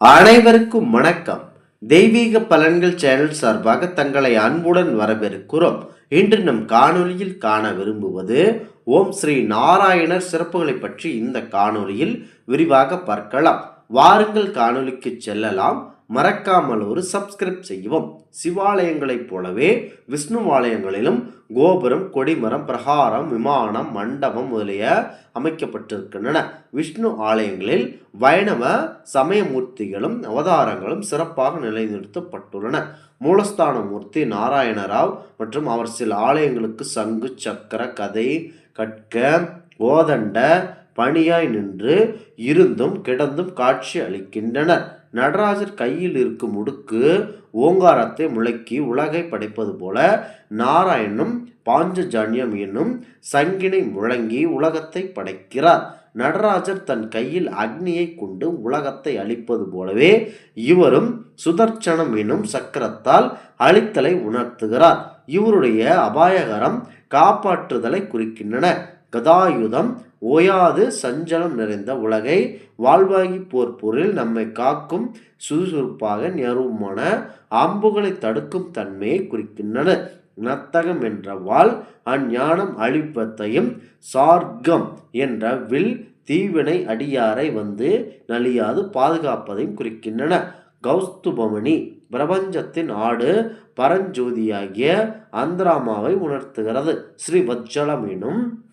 அனைவருக்கும் வணக்கம். தெய்வீக பலன்கள் சேனல் சார்பாக தங்களை அன்புடன் வரவேற்கிறோம். இன்று நம் காணொலியில் காண விரும்புவது ஓம் ஸ்ரீ நாராயணர் சிறப்புகளை பற்றி இந்த காணொளியில் விரிவாக பார்க்கலாம். வாருங்கள் காணொலிக்கு செல்லலாம். மறக்காமல் ஒரு சப்ஸ்கிரைப் செய்யவும். சிவாலயங்களைப் போலவே விஷ்ணு ஆலயங்களிலும் கோபுரம் கொடிமரம் பிரகாரம் விமானம் மண்டபம் முதலிய அமைக்கப்பட்டிருக்கின்றன. விஷ்ணு ஆலயங்களில் வைணவ சமயமூர்த்திகளும் அவதாரங்களும் சிறப்பாக நிலைநிறுத்தப்பட்டுள்ளன. மூலஸ்தான மூர்த்தி நாராயணராவ் மற்றும் அவர் சில ஆலயங்களுக்கு சங்கு சக்கர கதை கற்க கோதண்ட பணியாய் நின்று இருந்தும் கிடந்தும் காட்சி அளிக்கின்றனர். நடராஜர் கையில் இருக்கும் முடுக்கு ஓங்காரத்தை முழக்கி உலகை படைப்பது போல நாராயணனும் பாஞ்சஜான்யம் என்னும் சங்கினை முழங்கி உலகத்தை படைக்கிறார். நடராஜர் தன் கையில் அக்னியை கொண்டு உலகத்தை அழிப்பது போலவே இவரும் சுதர்ச்சனம் என்னும் சக்கரத்தால் அழித்தலை உணர்த்துகிறார். இவருடைய அபாயகரம் காப்பாற்றுதலை குறிக்கின்றன. கதாயுதம் ஓயாது சஞ்சலம் நிறைந்த உலகை வாழ்வாகி போர் பொருள் நம்மை காக்கும் சுறுசுறுப்பாக நிறுவமான அம்புகளை தடுக்கும் தன்மையை குறிக்கின்றன. நத்தகம் என்ற வாள் அஞ்ஞானம் அழிப்பத்தையும் சார்க்கம் என்ற வில் தீவினை அடியாரை வந்து நலியாது பாதுகாப்பதையும் குறிக்கின்றன. கௌஸ்துபமணி பிரபஞ்சத்தின் ஆடு பரஞ்சோதியாகிய அந்தராமாவை உணர்த்துகிறது. ஸ்ரீ வஜ்ஜலம் எனும்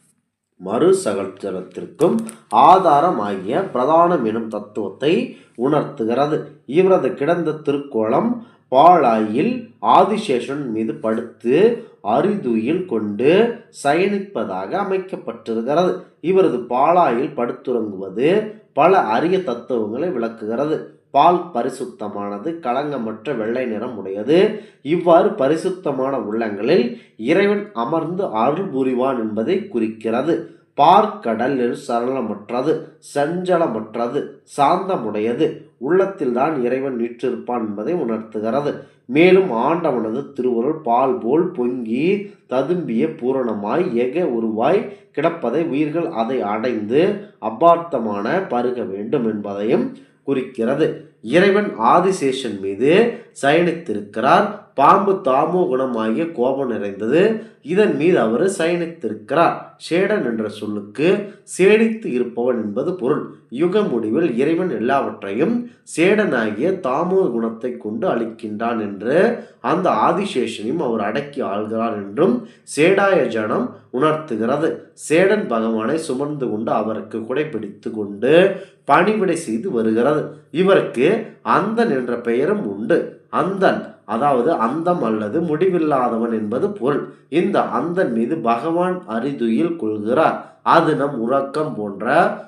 மறு சகல்சரத்திற்கும் ஆதாரமாகிய பிரதானம் எனும் தத்துவத்தை உணர்த்துகிறது. இவரது கிடந்த திருக்கோலம் பாழாயில் ஆதிசேஷன் மீது படுத்து அரிதுயில் கொண்டு சயனிப்பதாக அமைக்கப்பட்டிருக்கிறது. இவரது பாலாயில் படுத்துறங்குவது பல அரிய தத்துவங்களை விளக்குகிறது. பால் பரிசுத்தமானது களங்கமற்ற வெள்ளை நிறம் உடையது. இவ்வாறு பரிசுத்தமான உள்ளங்களில் இறைவன் அமர்ந்து அருள் புரிவான் என்பதை குறிக்கிறது. பார்க்கடலில் சரளமற்றது சஞ்சலமற்றது சாந்தமுடையது. உள்ளத்தில்தான் இறைவன் வீற்றிருப்பான் என்பதை உணர்த்துகிறது. மேலும் ஆண்டவனது திருவுருள் பால் போல் பொங்கி ததும்பிய பூரணமாய் எக உருவாய் கிடப்பதை உயிர்கள் அதை அடைந்து அபார்த்தமான பருக வேண்டும் என்பதையும் குறிக்கிறது. இறைவன் ஆதிசேஷன் மீது சயனித்திருக்கிறார். பாம்பு தாமோ குணமாகிய கோபம் நிறைந்தது. இதன் மீது அவர் சயனித்திருக்கிறார். சேடன் என்ற சொல்லுக்கு சேடித்து இருப்பவன் என்பது பொருள். யுக முடிவில் இறைவன் எல்லாவற்றையும் சேடனாகிய தாமோ குணத்தை கொண்டு அளிக்கின்றான் என்று அந்த ஆதிசேஷனையும் அவர் அடக்கி ஆள்கிறார் என்றும் சேடாய ஜனம் உணர்த்துகிறது. சேடன் பகவானை சுமந்து கொண்டு அவருக்கு குடைப்பிடித்து கொண்டு பணிவிடை செய்து வருகிறது. இவருக்கு அந்தன் என்ற பெயரும் உண்டு. அந்தன் அதாவது அந்தம் அல்லது முடிவில்லாதவன் என்பது பொருள். இந்த அந்தன் மீது பகவான் அரிதுயில் கொள்கிறார். அது நம் உறக்கம் போன்ற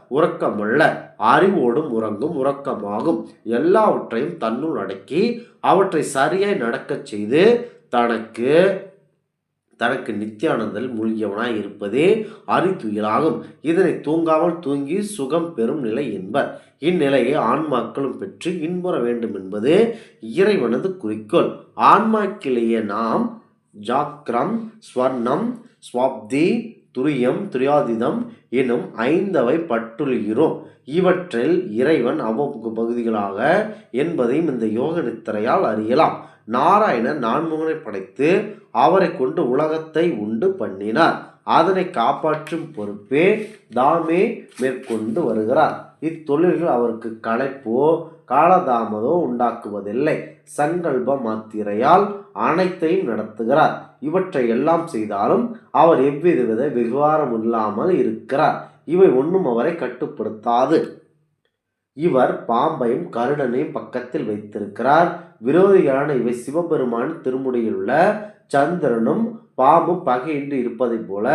உறக்கமல்ல. அறிவோடும் உறங்கும் உறக்கமாகும். எல்லாவற்றையும் தன்னுள் அடக்கி அவற்றை சரியாய் நடக்கச் செய்து தனக்கு தனக்கு நித்தியானந்தல் மூழ்கியவனாய் இருப்பதே அறித்துயிலாகும் இதனை தூங்காமல் தூங்கி சுகம் பெறும் நிலை என்பர். இந்நிலையை ஆன்மாக்களும் பெற்று இன்புற வேண்டும் என்பது இறைவனது குறிக்கோள். ஆன்மாக்கிலேயே நாம் ஜாக்ரம் ஸ்வர்ணம் ஸ்வாப்தி துரியம் துரியாதிதம் எனும் ஐந்தவை பட்டுழுகிறோம் இவற்றில் இறைவன் அவ்வப்பகு பகுதிகளாக என்பதையும் இந்த யோக நித்திரையால் அறியலாம். நாராயணன் நான்முகனை படைத்து அவரை கொண்டு உலகத்தை உண்டு பண்ணினார். அதனை காப்பாற்றும் பொறுப்பே தாமே மேற்கொண்டு வருகிறார். இத்தொழில்கள் அவருக்கு களைப்போ காலதாமதோ உண்டாக்குவதில்லை. சங்கல்ப மாத்திரையால் அனைத்தையும் நடத்துகிறார். இவற்றை எல்லாம் செய்தாலும் அவர் எவ்விதவித விவகாரம் இல்லாமல் இருக்கிறார். இவை ஒன்றும் அவரை கட்டுப்படுத்தாது. இவர் பாம்பையும் கருடனையும் பக்கத்தில் வைத்திருக்கிறார். விரோதிகளான இவை சிவபெருமான் திருமுடியில் உள்ள சந்திரனும் பாம்பும் பகையின்றி இருப்பதைப் போல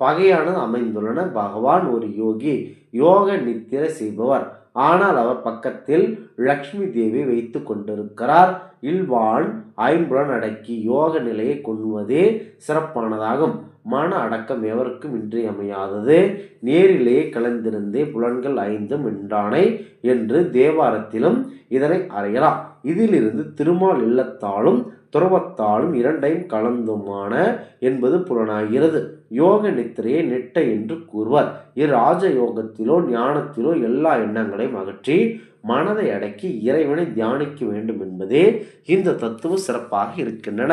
பகையானது அமைந்துள்ளன. பகவான் ஒரு யோகி யோக நித்திரை செய்பவர். ஆனால் அவர் பக்கத்தில் லக்ஷ்மி தேவி வைத்து கொண்டிருக்கிறார். இல்வான் ஐம்புலன் அடக்கி யோக நிலையை கொள்வதே சிறப்பானதாகும். மன அடக்கம் எவருக்கும் இன்றியமையாதது நேரிலேயே கலந்திருந்தே புலன்கள் ஐந்தும் என்றானை என்று தேவாரத்திலும் இதனை அறியலாம். இதிலிருந்து திருமால் இல்லத்தாலும் துறவத்தாலும் இரண்டையும் கலந்துமான என்பது புலனாகிறது. யோக நித்திரையை நெட்டை என்று கூறுவார். இராஜ யோகத்திலோ ஞானத்திலோ எல்லா எண்ணங்களையும் அகற்றி மனதை அடக்கி இறைவனை தியானிக்க வேண்டும் என்பதே இந்த தத்துவம் சிறப்பாக இருக்கின்றன.